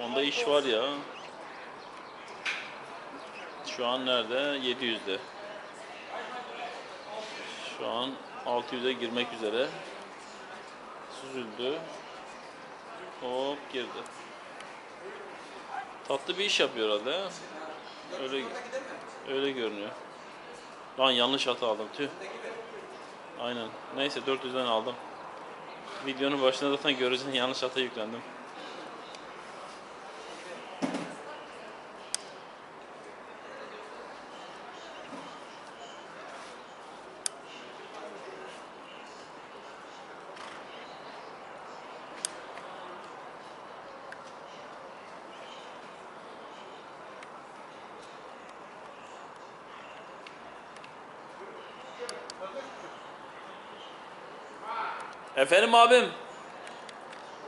Onda iş var ya. Şu an nerede? 700'de. Şu an 600'e girmek üzere. Süzüldü. Hop girdi. Tatlı bir iş yapıyor herhalde. ha? Öyle öyle görünüyor. Lan yanlış hata aldım tüh. Aynen. Neyse 400'den aldım. Videonun başında zaten göreceksin yanlış hata yüklendim. Efendim abim.